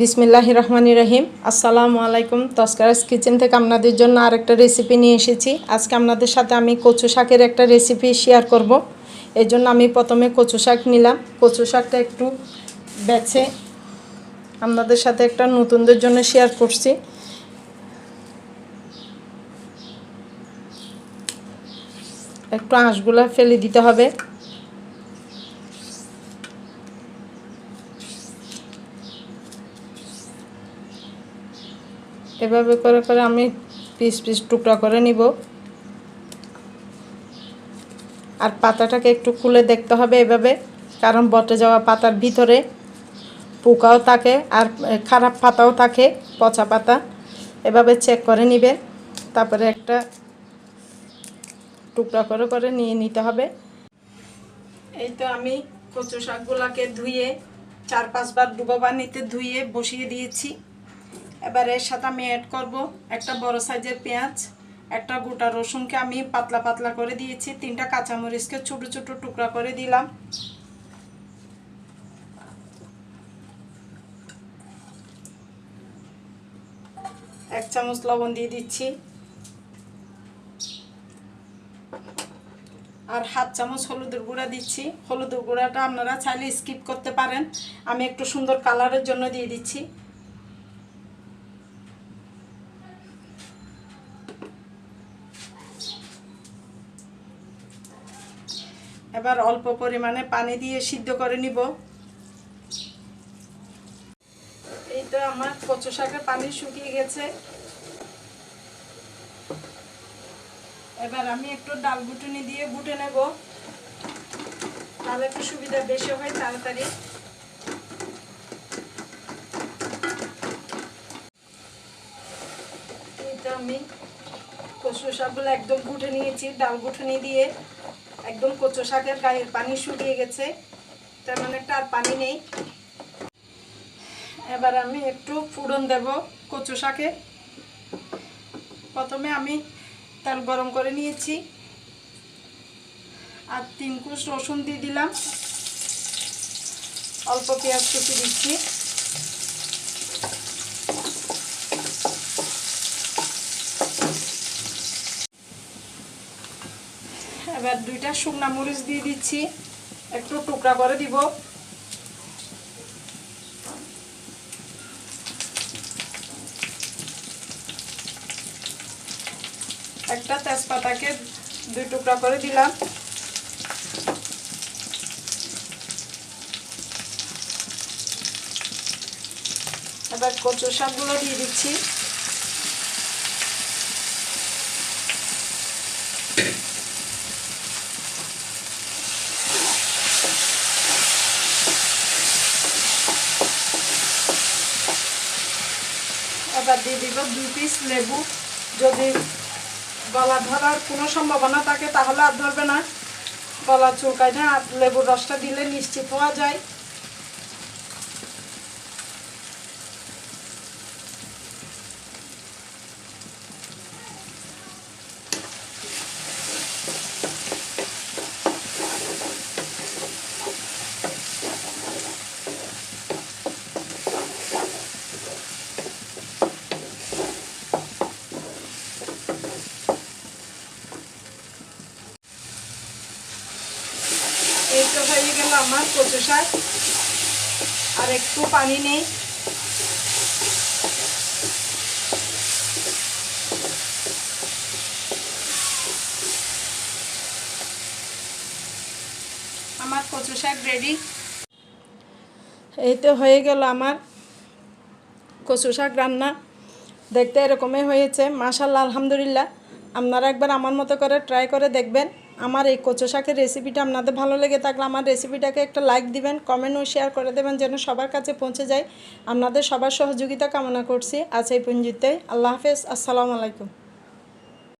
বিসমিল্লাহ রহমান রহিম। আসসালামু আলাইকুম। তস্কারাস কিচেন থেকে আপনাদের জন্য আরেকটা রেসিপি নিয়ে এসেছি। আজকে আপনাদের সাথে আমি কচু শাকের একটা রেসিপি শেয়ার করব। এই জন্য আমি প্রথমে কচু শাক নিলাম। কচু শাকটা একটু বেছে আপনাদের সাথে একটা নতুনদের জন্য শেয়ার করছি। একটু আঁশগুলা ফেলে দিতে হবে। এভাবে করে করে আমি পিস পিস টুকরা করে নিব। আর পাতাটাকে একটু খুলে দেখতে হবে এভাবে, কারণ বটে যাওয়া পাতার ভিতরে পোকাও থাকে আর খারাপ পাতাও থাকে, পচা পাতা। এভাবে চেক করে নিবে, তারপরে একটা টুকরা করে করে নিয়ে নিতে হবে। এই তো আমি কচু শাকগুলাকে ধুয়ে চার পাঁচবার ডুবো পানিতে ধুয়ে বসিয়ে দিয়েছি। এবার এর সাথে আমি অ্যাড করব একটা বড় সাইজের পেঁয়াজ, একটা গোটা রসুনকে আমি পাতলা পাতলা করে দিয়েছি, তিনটা কাঁচামরিচকে ছোটো ছোটো টুকরা করে দিলাম। এক চামচ লবণ দিয়ে দিচ্ছি। আর হাফ চামচ হলুদের গুঁড়া দিচ্ছি। হলুদের গুঁড়াটা আপনারা চাইলে স্কিপ করতে পারেন। আমি একটু সুন্দর কালারের জন্য দিয়ে দিচ্ছি। এবার অল্প পরিমাণে পানি দিয়ে সিদ্ধ করে নিব। এই তো আমার কচু শাকের পানি শুকিয়ে গেছে। এবার আমি একটু ডাল গুটুনি দিয়ে গুটে নেব। তাহলে একটু সুবিধা বেশি হয় তাড়াতাড়ি। এই তো আমি কচু শাকগুলো একদম গুটে নিয়েছি, ডাল গুটুনি দিয়ে একদম কচু শাকের গায়ের পানি শুকিয়ে গেছে। তেমন একটা আর পানি নেই। এবার আমি একটু ফুড়ন দেব কচু শাকে। প্রথমে আমি তেল গরম করে নিয়েছি। আর তিন কুচ রসুন দিয়ে দিলাম। অল্প পেঁয়াজ কুচি দিচ্ছি। এবার দুইটা শুকনা মরিচ দিয়ে দিচ্ছি। একটু টুকরা করে দিব। একটা তেজপাতাকে দুই টুকরা করে দিলাম। এবার কচু শাকগুলো দিয়ে দিচ্ছি। এবার দিয়ে দিব দুই পিস লেবু। যদি গলা ধরার কোনো সম্ভাবনা থাকে তাহলে আর ধরবে না। গলা চুলকায় না, আর লেবুর রসটা দিলে নিশ্চিত হওয়া যায়। হয়ে গেল আমার কচু শাক আর একটু পানি নেই। আমার কচু শাক রেডি এই তো হয়ে গেল আমার কচু শাক রান্না। দেখতে এরকমই হয়েছে। মাশাল্লাহ আলহামদুলিল্লাহ। আপনারা একবার আমার মতো করে ট্রাই করে দেখবেন। আমার এই কচু শাকের রেসিপিটা আপনাদের ভালো লেগে থাকলে আমার রেসিপিটাকে একটা লাইক দিবেন কমেন্ট ও শেয়ার করে দেবেন যেন সবার কাছে পৌঁছে যায়। আপনাদের সবার সহযোগিতা কামনা করছি। আজ এই পঞ্জিতে আল্লাহ হাফেজ। আসসালামু আলাইকুম।